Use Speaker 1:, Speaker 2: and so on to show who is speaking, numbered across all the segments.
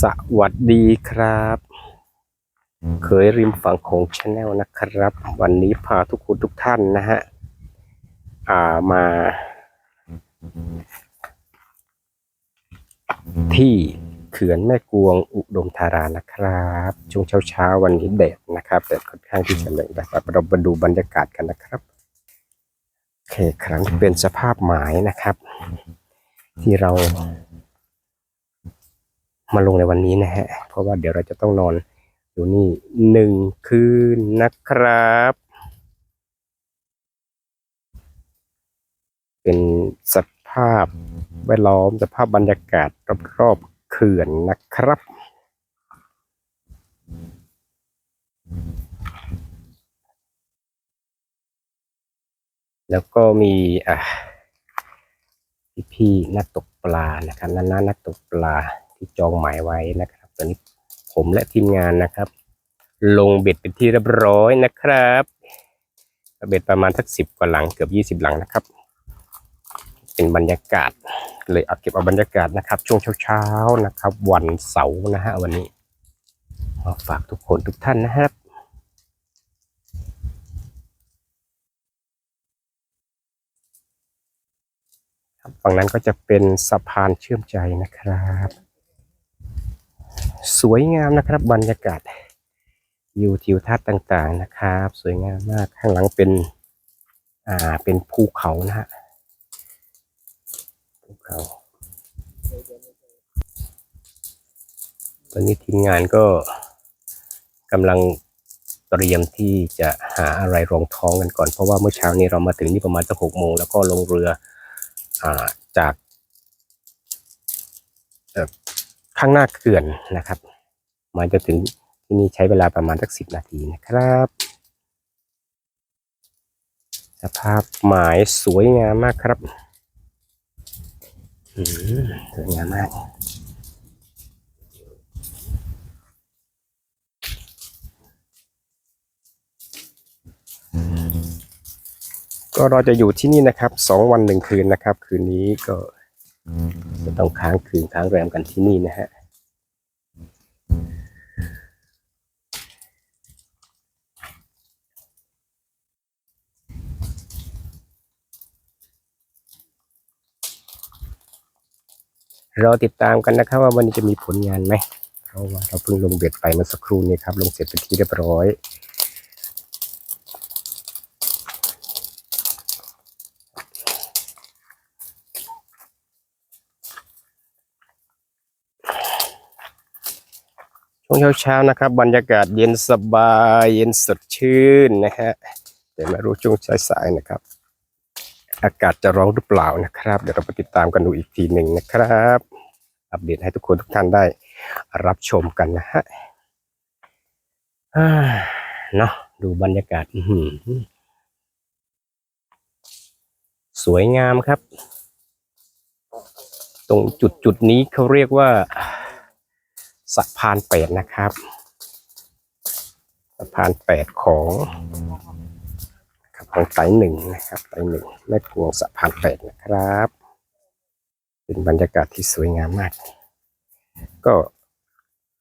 Speaker 1: สวัสดีครับ เคยริมฝั่งโขงชาแนลนะครับ วันนี้พาทุกคนทุกท่านนะฮะอ่ามา ที่เขื่อนแม่กวงอุดมธารานะครับ ช่วงเช้าเช้าๆวันนี้แดดนะครับแดดค่อนข้างที่จะแรงนะครับเรามาดูบรรยากาศกันนะครับโอเคครั้งนี้เป็นสภาพหมายนะครับ ที่เรา มาลงในวันนี้นะฮะ เพราะว่าเดี๋ยวเราจะต้องนอนอยู่นี่หนึ่งคืนนะครับ เป็นสภาพแวดล้อมสภาพบรรยากาศรอบๆเขื่อนนะครับแล้วก็มีอะพี่ๆนักตกปลานะครับน้าๆนักตกปลา ที่จองหมายไว้นะครับ ตอนนี้ผมและทีมงานนะครับ ลงเบ็ดเป็นที่เรียบร้อยนะครับเบ็ดประมาณสักสิบกว่าหลังเกือบยี่สิบหลังนะครับ เป็นบรรยากาศ เลยเอาเก็บเอาบรรยากาศนะครับ ช่วงเช้าๆนะครับ วันเสาร์นะฮะวันนี้มาฝากทุกคนทุกท่านนะครับฝั่งนั้นก็จะเป็นสะพานเชื่อมใจนะครับ สวยงามนะครับ บรรยากาศวิวทิวทัศน์ต่างๆนะครับ สวยงามมากข้างหลังเป็น อ่าเป็นภูเขานะฮะภูเขาตอนนี้ทีมงานก็กำลังเตรียมที่จะหาอะไรรองท้องกันก่อน เพราะว่าเมื่อเช้านี้เรามาถึงนี่ประมาณสักหกโมงแล้วก็ลงเรืออ่าจากเอ่อ ข้างหน้าเขื่อนนะครับ มาจนถึงที่นี่ใช้เวลาประมาณสักสิบนาทีนะครับ สภาพหมายสวยงามมากครับสวยงามมากก็เราจะอยู่ที่นี่นะครับสองวันหนึ่งคืนนะครับ คืนนี้ก็ จะต้องค้างคืนค้างแรมกันที่นี่นะฮะเราติดตามกันนะครับว่าวันนี้จะมีผลงานไหมเพราะว่าเราเพิ่งลงเบ็ดไปเมื่อสักครู่นี้ครับ ลงเสร็จเป็นที่เรียบร้อย วงเช้าๆนะครับ บรรยากาศเย็นสบายเย็นสดชื่นนะฮะแต่ไม่รู้ช่วงสายๆนะครับ อากาศจะร้อนหรือเปล่านะครับ เดี๋ยวเราไปติดตามกันดูอีกทีหนึ่งนะครับ อัปเดตให้ทุกคนทุกท่านได้รับชมกันนะฮะเนาะดูบรรยากาศสวยงามครับ ตรงจุดจุดๆนี้เขาเรียกว่า สะพานแปดนะครับสะพานแปดของของไตหนึ่งนะครับไตหนึ่งแม่กวงสะพานแปดนะครับ เป็นบรรยากาศที่สวยงามมาก ก็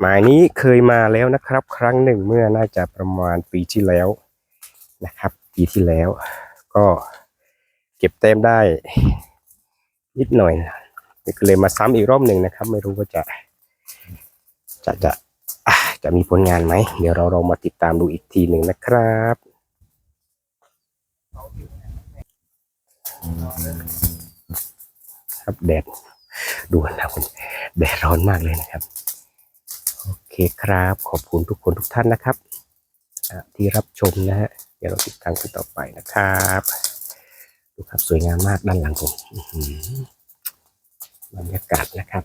Speaker 1: หมายนี้เคยมาแล้วนะครับ ครั้งหนึ่งเมื่อน่าจะประมาณปีที่แล้วนะครับ ปีที่แล้ว ก็เก็บแต้มได้นิดหน่อยนะก็เลยมาซ้ำอีกรอบหนึ่งนะครับ ไม่รู้ว่าจะ จะจะจะมีผลงานไหม เดี๋ยวเราลองมาติดตามดูอีกทีหนึ่งนะครับ ครับแดดดูนะคุณแดดร้อนมากเลยนะครับ โอเคครับ ขอบคุณทุกคนทุกท่านนะครับที่รับชมนะฮะเดี๋ยวเราติดตามกันต่อไปนะครับดูครับสวยงามมากด้านหลังผมบรรยากาศนะครับ